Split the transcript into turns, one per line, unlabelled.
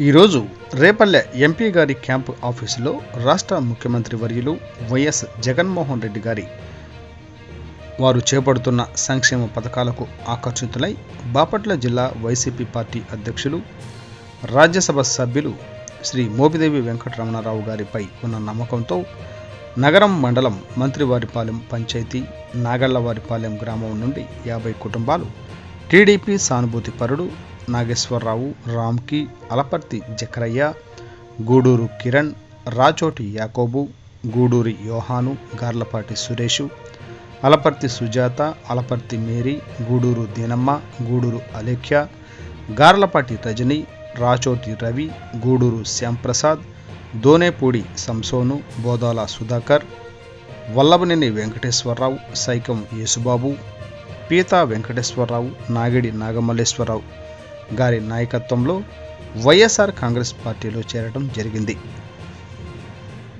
ఈరోజు రేపల్లె ఎంపీ గారి క్యాంపు ఆఫీసులో రాష్ట్ర ముఖ్యమంత్రి వర్యులు వైఎస్ జగన్మోహన్ రెడ్డి గారి వారు చేపడుతున్న సంక్షేమ పథకాలకు ఆకర్షితులై బాపట్ల జిల్లా వైసీపీ పార్టీ అధ్యక్షులు రాజ్యసభ సభ్యులు శ్రీ మోపిదేవి వెంకటరమణారావు గారిపై ఉన్న నమ్మకంతో నగరం మండలం మంత్రివారిపాలెం పంచాయతీ నాగళ్ళవారిపాలెం గ్రామం నుండి యాభై కుటుంబాలు టీడీపీ సానుభూతి పరుడు నాగేశ్వరరావు రామ్కి అలపర్తి జకరయ్య గూడూరు కిరణ్ రాచోటి యాకోబు గూడూరి యోహాను గార్లపాటి సురేషు అలపర్తి సుజాత అలపర్తి మేరీ గూడూరు దీనమ్మ గూడూరు అలేఖ్య గార్లపాటి రజని రాచోటి రవి గూడూరు శ్యాంప్రసాద్ దోనేపూడి సంసోను బోదాల సుధాకర్ వల్లభనేని వెంకటేశ్వరరావు సైకం యేసుబాబు పీతా వెంకటేశ్వరరావు నాగిడి నాగమల్లేశ్వరరావు గారి నాయకత్వంలో వైఎస్ఆర్ కాంగ్రెస్ పార్టీలో చేరడం జరిగింది.